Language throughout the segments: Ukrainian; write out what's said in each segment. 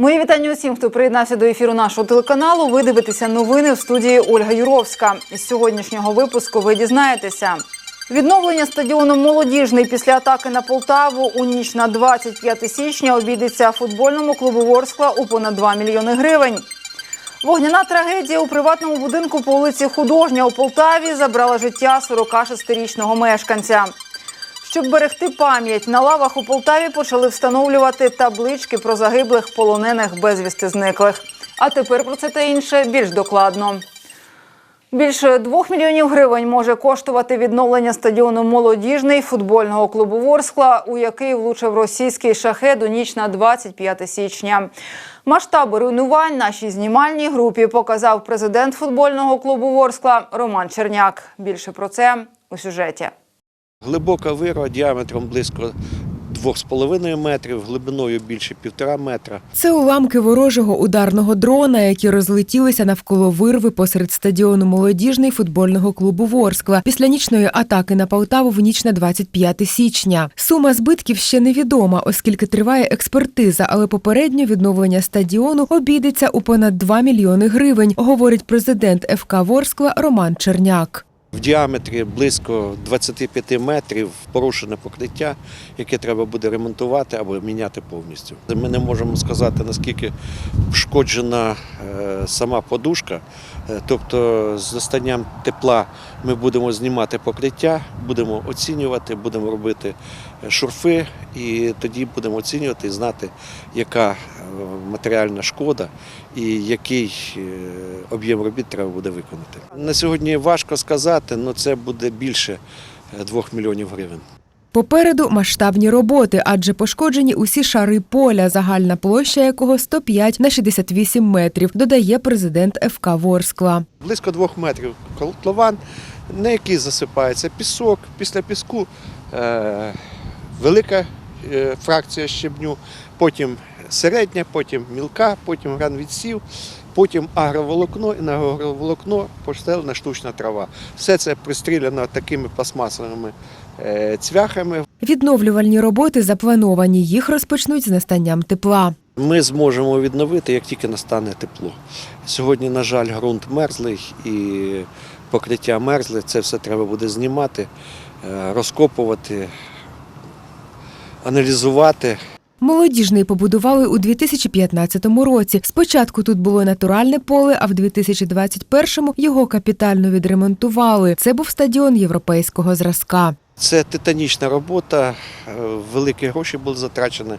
Мої вітання усім, хто приєднався до ефіру нашого телеканалу. Ви дивитеся новини в студії Ольга Юровська. Із сьогоднішнього випуску ви дізнаєтеся. Відновлення стадіону молодіжний після атаки на Полтаву у ніч на 25 січня обійдеться футбольному клубу Ворскла у понад 2 мільйони гривень. Вогняна трагедія у приватному будинку по вулиці Художня у Полтаві забрала життя 46-річного мешканця. Щоб берегти пам'ять, на лавах у Полтаві почали встановлювати таблички про загиблих полонених безвісти зниклих. А тепер про це та інше більш докладно. Більше двох мільйонів гривень може коштувати відновлення стадіону молодіжний футбольного клубу Ворскла, у який влучив російський шахет у ніч на 25 січня. Масштаби руйнувань нашій знімальній групі показав президент футбольного клубу Ворскла Роман Черняк. Більше про це у сюжеті. Глибока вирва діаметром близько 2,5 метрів, глибиною більше 1,5 метра. Це уламки ворожого ударного дрона, які розлетілися навколо вирви посеред стадіону молодіжний футбольного клубу Ворскла після нічної атаки на Полтаву в ніч на 25 січня. Сума збитків ще невідома, оскільки триває експертиза, але попередньо відновлення стадіону обійдеться у понад 2 мільйони гривень, говорить президент ФК Ворскла Роман Черняк. В діаметрі близько 25 метрів порушене покриття, яке треба буде ремонтувати або міняти повністю. Ми не можемо сказати, наскільки пошкоджена е, сама подушка. Е, Тобто з настанням тепла ми будемо знімати покриття, будемо оцінювати, будемо робити шурфи, і тоді будемо оцінювати і знати, яка е, матеріальна шкода і який е, об'єм робіт треба буде виконати. На сьогодні важко сказати, але це буде більше 2 мільйонів гривень. Попереду масштабні роботи, адже пошкоджені усі шари поля, загальна площа якого 105 на 68 метрів, додає президент ФК Ворскла. Близько двох метрів котлован, на який засипається пісок. Після піску е, велика е, фракція щебню, потім середня, потім мілка, потім гранвідсів, потім агроволокно і на агроволокно постелена штучна трава. Все це пристріляно такими пластмасовими е, цвяхами. Відновлювальні роботи заплановані. Їх розпочнуть з настанням тепла. Ми зможемо відновити, як тільки настане тепло. Сьогодні, на жаль, ґрунт мерзлий і покриття мерзле. Це все треба буде знімати, е, розкопувати, аналізувати. Молодіжний побудували у 2015 році. Спочатку тут було натуральне поле, а в 2021-му його капітально відремонтували. Це був стадіон європейського зразка. Це титанічна робота, е, великі гроші були затрачені.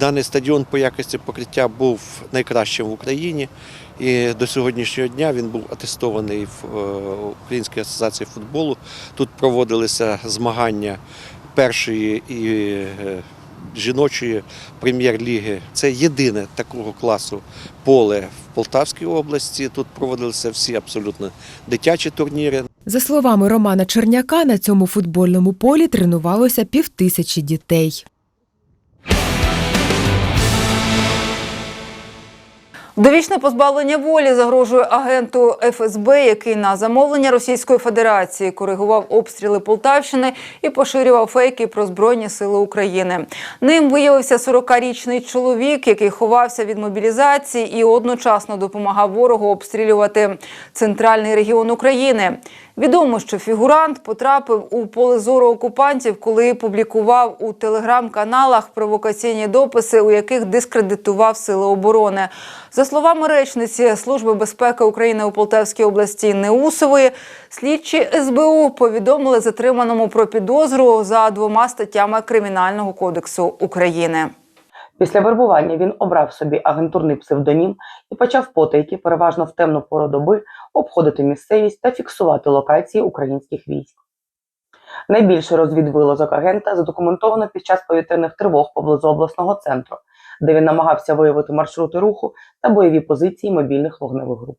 Даний стадіон по якості покриття був найкращим в Україні. І до сьогоднішнього дня він був атестований в е, Українській асоціації футболу. Тут проводилися змагання першої і е, жіночої прем'єр-ліги. Це єдине такого класу поле в Полтавській області. Тут проводилися всі абсолютно дитячі турніри. За словами Романа Черняка, на цьому футбольному полі тренувалося півтисячі дітей. Довічне позбавлення волі загрожує агенту ФСБ, який на замовлення Російської Федерації коригував обстріли Полтавщини і поширював фейки про Збройні Сили України. Ним виявився 40-річний чоловік, який ховався від мобілізації і одночасно допомагав ворогу обстрілювати центральний регіон України. Відомо, що фігурант потрапив у поле зору окупантів, коли публікував у телеграм-каналах провокаційні дописи, у яких дискредитував сили оборони. За словами речниці Служби безпеки України у Полтавській області Неусової, слідчі СБУ повідомили затриманому про підозру за двома статтями Кримінального кодексу України. Після вербування він обрав собі агентурний псевдонім і почав потайки, переважно в темну пору доби, обходити місцевість та фіксувати локації українських військ. Найбільше розвідвилазок агента задокументовано під час повітряних тривог поблизу обласного центру, де він намагався виявити маршрути руху та бойові позиції мобільних вогневих груп.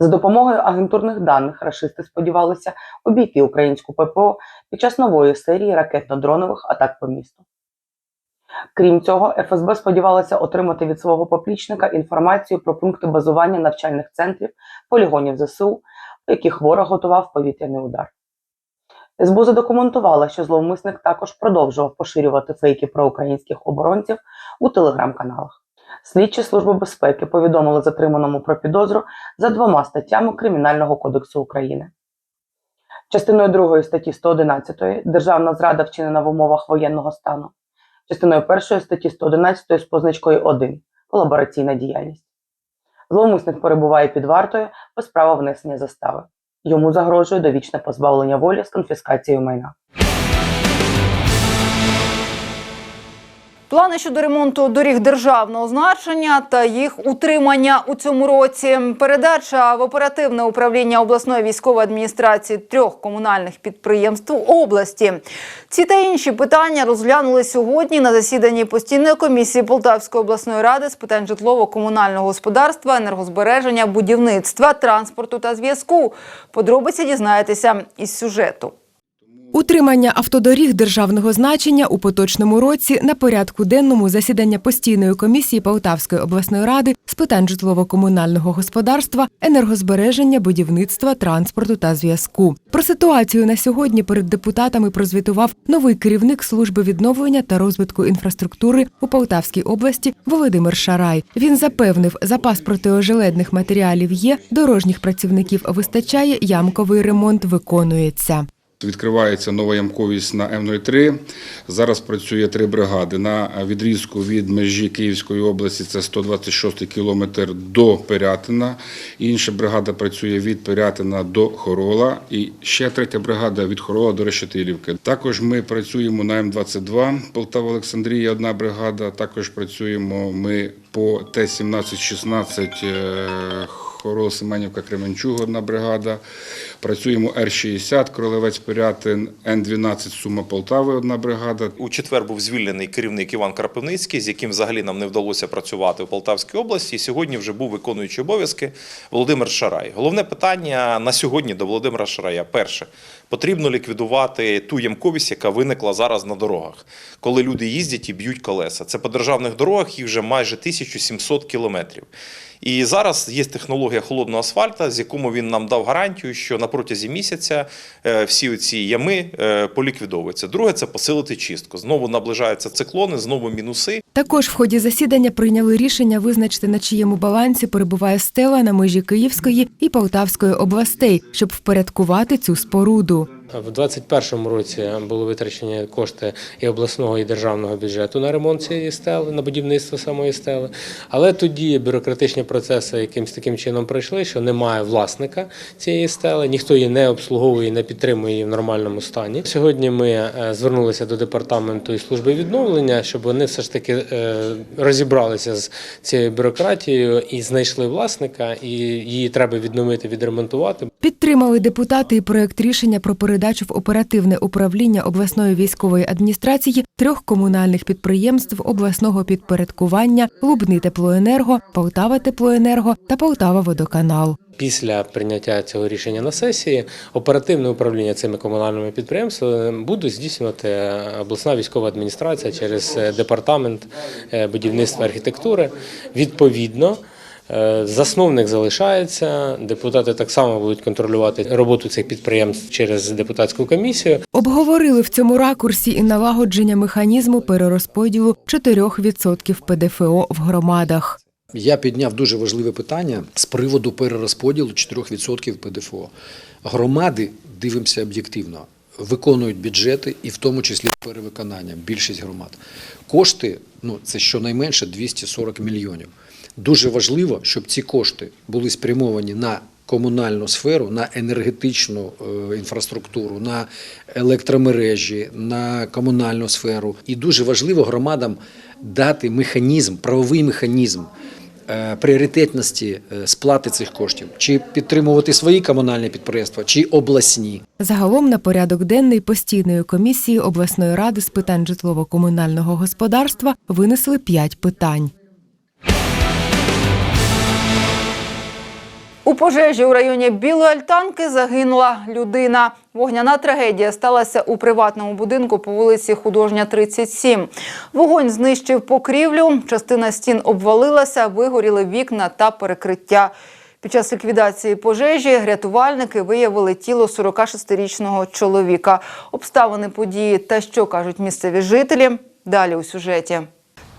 За допомогою агентурних даних рашисти сподівалися обійти українську ППО під час нової серії ракетно-дронових атак по місту. Крім цього, ФСБ сподівалася отримати від свого поплічника інформацію про пункти базування навчальних центрів, полігонів ЗСУ, у яких ворог готував повітряний удар. СБУ задокументувала, що зловмисник також продовжував поширювати фейки про українських оборонців у телеграм-каналах. Слідчі Служби безпеки повідомили затриманому про підозру за двома статтями Кримінального кодексу України. Частиною 2 статті 111 Державна зрада вчинена в умовах воєнного стану, частиною першої статті 111 з позначкою 1 колабораційна діяльність. Зловмисник перебуває під вартою без права внесення застави. Йому загрожує довічне позбавлення волі з конфіскацією майна. Плани щодо ремонту доріг державного значення та їх утримання у цьому році. Передача в оперативне управління обласної військової адміністрації трьох комунальних підприємств області. Ці та інші питання розглянули сьогодні на засіданні постійної комісії Полтавської обласної ради з питань житлово-комунального господарства, енергозбереження, будівництва, транспорту та зв'язку. Подробиці дізнаєтеся із сюжету. Утримання автодоріг державного значення у поточному році на порядку денному засідання постійної комісії Полтавської обласної ради з питань житлово-комунального господарства, енергозбереження, будівництва, транспорту та зв'язку. Про ситуацію на сьогодні перед депутатами прозвітував новий керівник служби відновлення та розвитку інфраструктури у Полтавській області Володимир Шарай. Він запевнив, запас протиожеледних матеріалів є, дорожніх працівників вистачає, ямковий ремонт виконується. Відкривається нова ямковість на М03. Зараз працює три бригади. На відрізку від межі Київської області це 126 кілометр до Пирятина. Інша бригада працює від Пирятина до Хорола. І ще третя бригада від Хорола до Решетилівки. Також ми працюємо на М22, Полтава Олександрія, одна бригада. Також працюємо ми по Т-17-16 е, Хорол Семенівка Кременчуг, одна бригада. Працюємо Р-60, Кролевець Пирятин, Н-12 Сума Полтави, одна бригада. У четвер був звільнений керівник Іван Карпивницький, з яким взагалі нам не вдалося працювати в Полтавській області. Сьогодні вже був виконуючий обов'язки Володимир Шарай. Головне питання на сьогодні до Володимира Шарая. Перше, потрібно ліквідувати ту ямковість, яка виникла зараз на дорогах, коли люди їздять і б'ють колеса. Це по державних дорогах їх вже майже 1700 кілометрів. І зараз є технологія холодного асфальта, з якому він нам дав гарантію, що на протязі місяця е, всі ці ями е, поліквідовуються. Друге це посилити чистку. Знову наближаються циклони, знову мінуси. Також в ході засідання прийняли рішення визначити, на чиєму балансі перебуває стела на межі Київської і Полтавської областей, щоб впорядкувати цю споруду. В 2021 році були витрачені кошти і обласного, і державного бюджету на ремонт цієї стели, на будівництво самої стели. Але тоді бюрократичні процеси якимось таким чином пройшли, що немає власника цієї стели, ніхто її не обслуговує, не підтримує її в нормальному стані. Сьогодні ми е, звернулися до департаменту і служби відновлення, щоб вони все ж таки е, розібралися з цією бюрократією і знайшли власника, і її треба відновити, відремонтувати. Підтримали депутати і проект рішення про передачу в оперативне управління обласної військової адміністрації трьох комунальних підприємств обласного підпорядкування Лубни Теплоенерго, Полтава Теплоенерго та Полтава Водоканал. Після прийняття цього рішення на сесії оперативне управління цими комунальними підприємствами буде здійснювати обласна військова адміністрація через е, департамент е, будівництва архітектури. Відповідно. Е, Засновник залишається, депутати так само будуть контролювати роботу цих підприємств через депутатську комісію. Обговорили в цьому ракурсі і налагодження механізму перерозподілу 4% ПДФО в громадах. Я підняв дуже важливе питання з приводу перерозподілу 4% ПДФО. Громади, дивимося об'єктивно, виконують бюджети і в тому числі перевиконання, більшість громад. Кошти, ну це щонайменше 240 мільйонів. Дуже важливо, щоб ці кошти були спрямовані на комунальну сферу, на енергетичну е, інфраструктуру, на електромережі, на комунальну сферу. І дуже важливо громадам дати механізм, правовий механізм пріоритетності е, сплати цих коштів, чи підтримувати свої комунальні підприємства, чи обласні. Загалом на порядок денний постійної комісії обласної ради з питань житлово-комунального господарства винесли п'ять питань. У пожежі у районі Білої Альтанки загинула людина. Вогняна трагедія сталася у приватному будинку по вулиці Художня, 37. Вогонь знищив покрівлю, частина стін обвалилася, вигоріли вікна та перекриття. Під час ліквідації пожежі рятувальники виявили тіло 46-річного чоловіка. Обставини події та що кажуть місцеві жителі. Далі у сюжеті.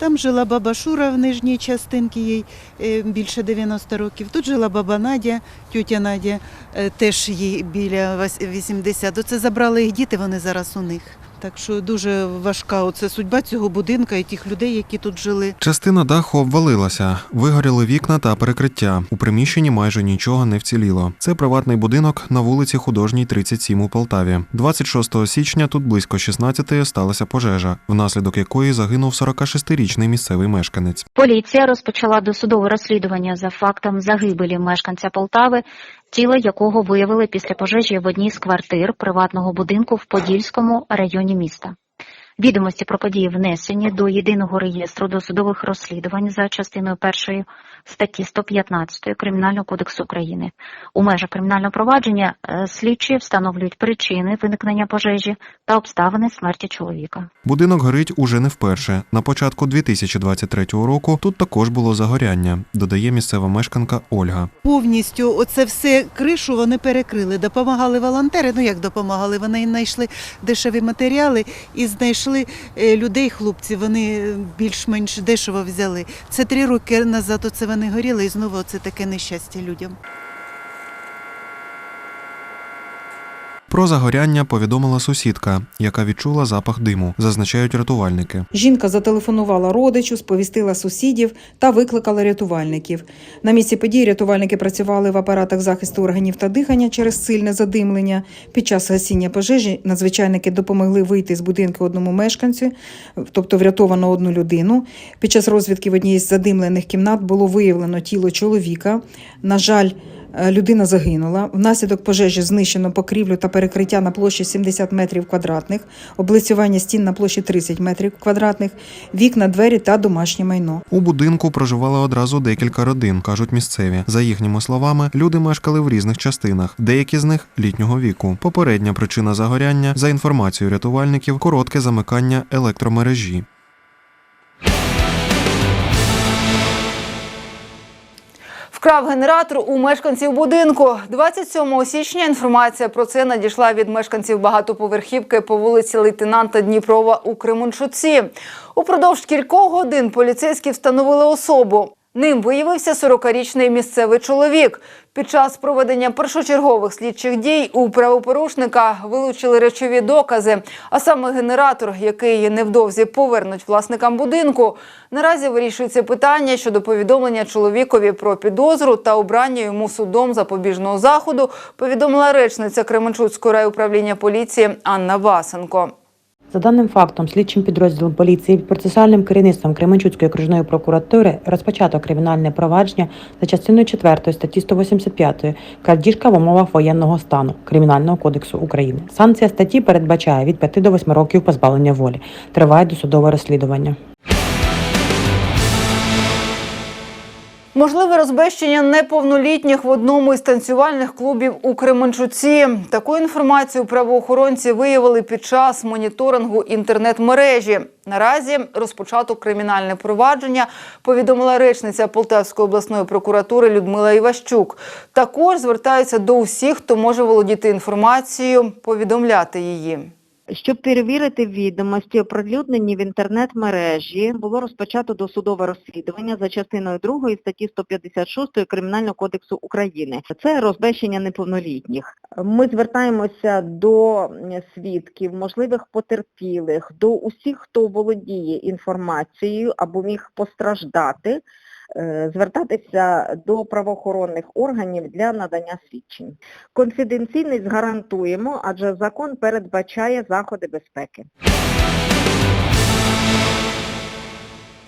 Там жила баба Шура в нижній частинці, їй е, більше 90 років. Тут жила баба Надя, тютя Надя, е, теж їй біля вась- 80. Оце забрали їх діти, вони зараз у них. Так що дуже важка оце судьба цього будинка і тих людей, які тут жили. Частина даху обвалилася, вигоріли вікна та перекриття. У приміщенні майже нічого не вціліло. Це приватний будинок на вулиці Художній, 37 у Полтаві. 26 січня тут близько 16-ї сталася пожежа, внаслідок якої загинув 46-річний місцевий мешканець. Поліція розпочала досудове розслідування за фактом загибелі мешканця Полтави, тіло якого виявили після пожежі в одній з квартир приватного будинку в Подільському районі міста. Відомості про події внесені до єдиного реєстру досудових розслідувань за частиною першої статті 115 Кримінального кодексу України. У межах кримінального провадження е, слідчі встановлюють причини виникнення пожежі та обставини смерті чоловіка. Будинок горить уже не вперше. На початку 2023 року тут також було загоряння, додає місцева мешканка Ольга. Повністю оце все кришу вони перекрили. Допомагали волонтери. Ну як допомагали? Вони знайшли дешеві матеріали і знайшли е, людей, хлопці. Вони е, більш-менш дешево взяли. Це три роки назад. Оце вони горіли, і знову це таке нещастя людям. Про загоряння повідомила сусідка, яка відчула запах диму, зазначають рятувальники. Жінка зателефонувала родичу, сповістила сусідів та викликала рятувальників. На місці події рятувальники працювали в апаратах захисту органів та дихання через сильне задимлення. Під час гасіння пожежі надзвичайники допомогли вийти з будинку одному мешканцю, тобто врятовано одну людину. Під час розвідки в одній з задимлених кімнат було виявлено тіло чоловіка. На жаль, Людина загинула. Внаслідок пожежі знищено покрівлю та перекриття на площі 70 метрів квадратних, облицювання стін на площі 30 метрів квадратних, вікна, двері та домашнє майно. У будинку проживали одразу декілька родин, кажуть місцеві. За їхніми словами, люди мешкали в різних частинах, деякі з них літнього віку. Попередня причина загоряння, за інформацією рятувальників, коротке замикання електромережі. Вкрав генератор у мешканців будинку. 27 січня інформація про це надійшла від мешканців багатоповерхівки по вулиці лейтенанта Дніпрова у Кременчуці. Упродовж кількох годин поліцейські встановили особу. Ним виявився 40-річний місцевий чоловік. Під час проведення першочергових слідчих дій у правопорушника вилучили речові докази, а саме генератор, який невдовзі повернуть власникам будинку. Наразі вирішується питання щодо повідомлення чоловікові про підозру та обрання йому судом запобіжного заходу. Повідомила речниця Кременчуцького райуправління поліції Анна Васенко. За даним фактом, слідчим підрозділом поліції процесуальним керівництвом Кременчуцької окружної прокуратури розпочато кримінальне провадження за частиною 4 статті 185 крадіжка в умовах воєнного стану Кримінального кодексу України. Санкція статті передбачає від 5 до 8 років позбавлення волі. Триває досудове розслідування. Можливе розбещення неповнолітніх в одному із танцювальних клубів у Кременчуці. Таку інформацію правоохоронці виявили під час моніторингу інтернет-мережі. Наразі розпочато кримінальне провадження, повідомила речниця Полтавської обласної прокуратури Людмила Іващук. Також звертаються до усіх, хто може володіти інформацією, повідомляти її. Щоб перевірити відомості, оприлюднені в інтернет-мережі, було розпочато досудове розслідування за частиною 2 статті 156 Кримінального кодексу України. Це розбещення неповнолітніх. Ми звертаємося до свідків, можливих потерпілих, до усіх, хто володіє інформацією або міг постраждати, звертатися до правоохоронних органів для надання свідчень. Конфіденційність гарантуємо, адже закон передбачає заходи безпеки.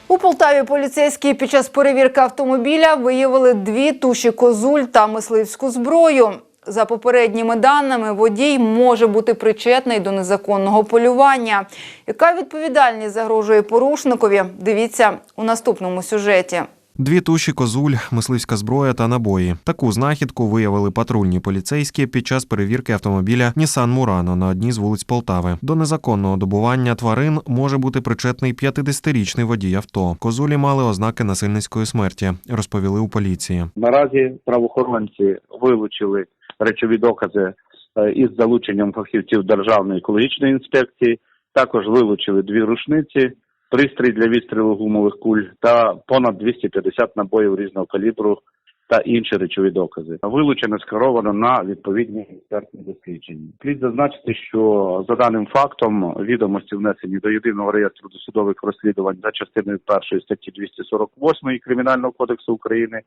У Полтаві поліцейські під час перевірки автомобіля виявили дві туші козуль та мисливську зброю. За попередніми даними, водій може бути причетний до незаконного полювання. Яка відповідальність загрожує порушникові? Дивіться у наступному сюжеті. Дві туші козуль, мисливська зброя та набої. Таку знахідку виявили патрульні поліцейські під час перевірки автомобіля Нісан Мурано на одній з вулиць Полтави. До незаконного добування тварин може бути причетний 50-річний водій авто. Козулі мали ознаки насильницької смерті, розповіли у поліції. Наразі правоохоронці вилучили речові докази е, із залученням фахівців Державної екологічної інспекції. Також вилучили дві рушниці пристрій для відстрілу гумових куль та понад 250 набоїв різного калібру та інші речові докази. Вилучено скеровано на відповідні експертні дослідження. Слід зазначити, що за даним фактом відомості внесені до єдиного реєстру досудових розслідувань за частиною першої статті 248 Кримінального кодексу України.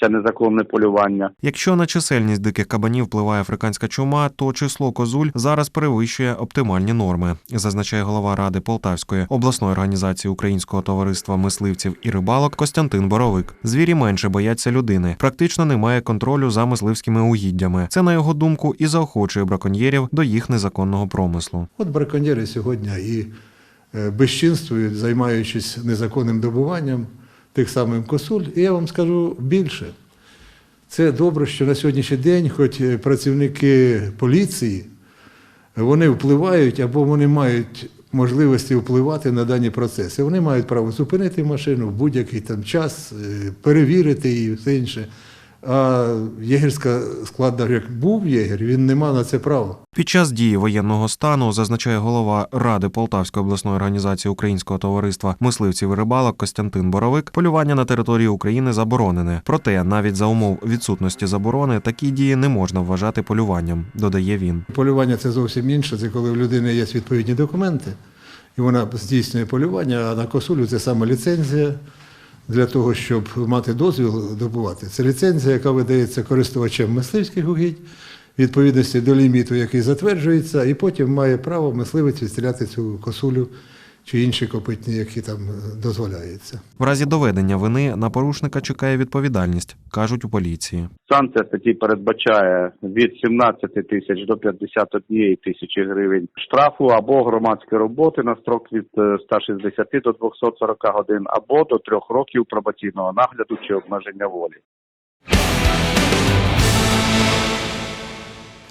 Це незаконне полювання. Якщо на чисельність диких кабанів впливає африканська чума, то число козуль зараз перевищує оптимальні норми, зазначає голова ради Полтавської обласної організації Українського товариства мисливців і рибалок Костянтин Боровик. Звірі менше бояться людини. Практично немає контролю за мисливськими угіддями. Це на його думку і заохочує браконьєрів до їх незаконного промислу. От браконьєри сьогодні і е, безчинствують, займаючись незаконним добуванням тих самих косуль. І я вам скажу більше. Це добре, що на сьогоднішній день, хоч е, працівники поліції, вони впливають або вони мають можливості впливати на дані процеси. Вони мають право зупинити машину в будь-який там час, е, перевірити її все інше. А єгерська склад, навіть як був єгер, він не мав на це права. Під час дії воєнного стану зазначає голова ради Полтавської обласної організації Українського товариства мисливців і рибалок Костянтин Боровик. Полювання на території України заборонене. Проте навіть за умов відсутності заборони такі дії не можна вважати полюванням, додає він. Полювання це зовсім інше. Це коли в людини є відповідні документи, і вона здійснює полювання, а на косулю це саме ліцензія для того, щоб мати дозвіл добувати. Це ліцензія, яка видається користувачем мисливських угідь, відповідності до ліміту, який затверджується, і потім має право мисливець відстріляти цю косулю чи інші копитні, які там е, дозволяються. В разі доведення вини на порушника чекає відповідальність, кажуть у поліції. Санкція статті передбачає від 17 тисяч до 51 тисячі гривень штрафу або громадської роботи на строк від е, 160 до 240 годин, або до трьох років пробаційного нагляду чи обмеження волі.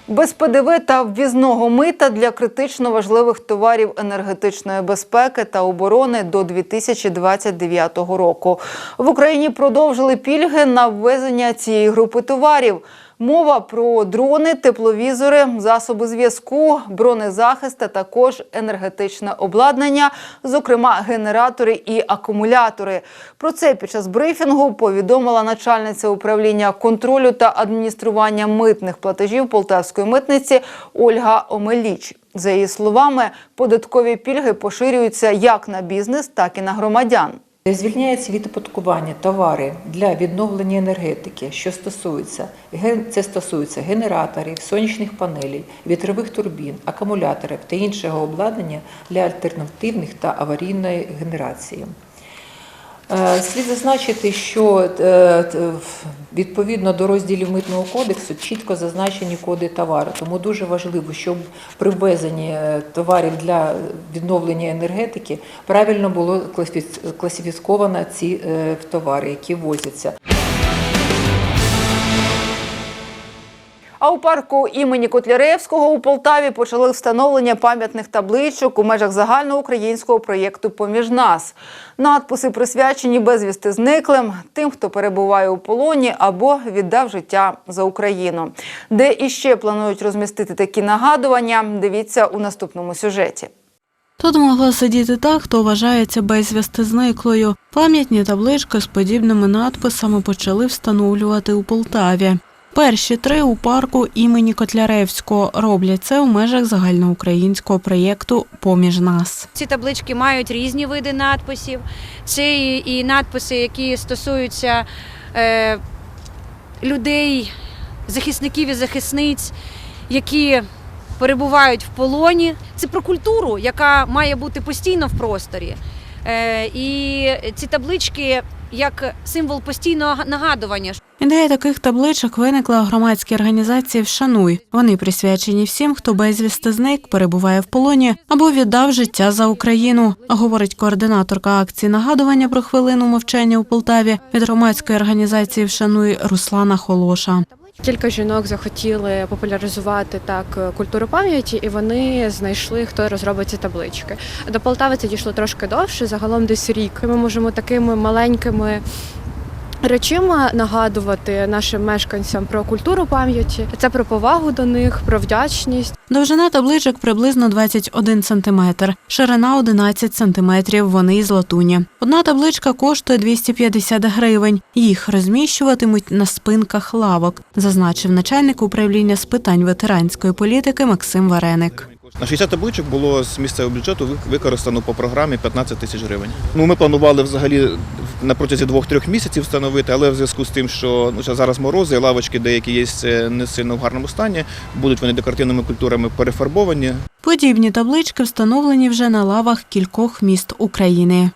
Без ПДВ та ввізного мита для критично важливих товарів енергетичної безпеки та оборони до 2029 року. В Україні продовжили пільги на ввезення цієї групи товарів. Мова про дрони, тепловізори, засоби зв'язку, бронезахист та також енергетичне обладнання, зокрема генератори і акумулятори. Про це під час брифінгу повідомила начальниця управління контролю та адміністрування митних платежів Полтавської митниці Ольга Омеліч. За її словами, податкові пільги поширюються як на бізнес, так і на громадян. Звільняється від оподаткування товари для відновлення енергетики, що стосується це стосується генераторів, сонячних панелей, вітрових турбін, акумуляторів та іншого обладнання для альтернативних та аварійної генерації. Е, Слід зазначити, що е, відповідно до розділів митного кодексу чітко зазначені коди товару. Тому дуже важливо, щоб при ввезенні е, товарів для відновлення енергетики правильно було класифі- класифіковано ці товари, які ввозяться. А у парку імені Котляревського у Полтаві почали встановлення пам'ятних табличок у межах загальноукраїнського проєкту Поміж нас. Надписи присвячені безвісти зниклим, тим, хто перебуває у полоні або віддав життя за Україну. Де іще планують розмістити такі нагадування, дивіться у наступному сюжеті. Тут могла сидіти та, хто вважається безвісти зниклою. Пам'ятні таблички з подібними надписами почали встановлювати у Полтаві. Перші три у парку імені Котляревського роблять це у межах загальноукраїнського проєкту Поміж нас. Ці таблички мають різні види надписів. Це і, надписи, які стосуються е, людей, захисників і захисниць, які перебувають в полоні. Це про культуру, яка має бути постійно в просторі. Е, і ці таблички як символ постійного нагадування. Ідея таких табличок виникла у громадській організації «Вшануй». Вони присвячені всім, хто безвісти зник, перебуває в полоні або віддав життя за Україну, говорить координаторка акції нагадування про хвилину мовчання у Полтаві від громадської організації «Вшануй» Руслана Холоша. Кілька жінок захотіли популяризувати так культуру пам'яті, і вони знайшли, хто розробить ці таблички. До Полтави це дійшло трошки довше, загалом десь рік. Ми можемо такими маленькими речима нагадувати нашим мешканцям про культуру пам'яті. Це про повагу до них, про вдячність. Довжина табличок приблизно 21 см, ширина 11 см, вони із латуні. Одна табличка коштує 250 гривень. Їх розміщуватимуть на спинках лавок, зазначив начальник управління з питань ветеранської політики Максим Вареник. На 60 табличок було з місцевого бюджету ви- використано по програмі 15 тисяч гривень. Ну, ми планували взагалі на протязі двох-трьох місяців встановити, але в зв'язку з тим, що ну, зараз морози, лавочки деякі є е, не сильно в гарному стані, будуть вони декоративними культурами перефарбовані. Подібні таблички встановлені вже на лавах кількох міст України.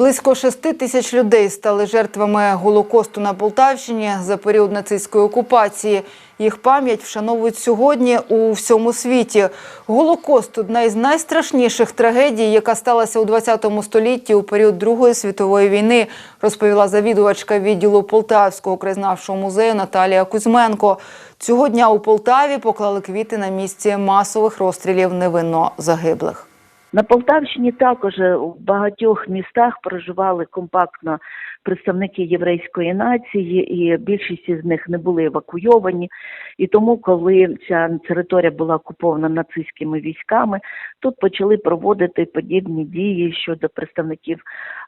Близько шести тисяч людей стали жертвами Голокосту на Полтавщині за період нацистської окупації. Їх пам'ять вшановують сьогодні у всьому світі. Голокост одна із найстрашніших трагедій, яка сталася у 20 столітті у період Другої світової війни, розповіла завідувачка відділу Полтавського краєзнавчого музею Наталія Кузьменко. Цього дня у Полтаві поклали квіти на місці масових розстрілів невинно загиблих. На Полтавщині також у багатьох містах проживали компактно представники єврейської нації, і більшість із них не були евакуйовані. І тому, коли ця територія була окупована нацистськими військами, тут почали проводити подібні дії щодо представників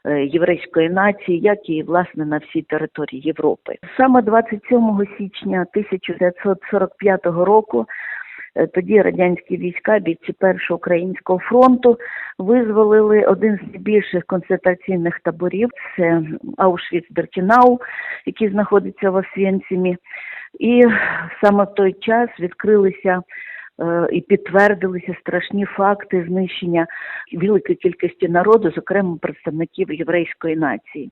е, єврейської нації, як і власне на всій території Європи. Саме 27 січня 1945 року. Е, Тоді радянські війська, бійці першого українського фронту, визволили один з найбільших концентраційних таборів. Це Аушвіц-Беркінау, який знаходиться в Освєнцімі. І саме в той час відкрилися е, і підтвердилися страшні факти знищення великої кількості народу, зокрема представників єврейської нації.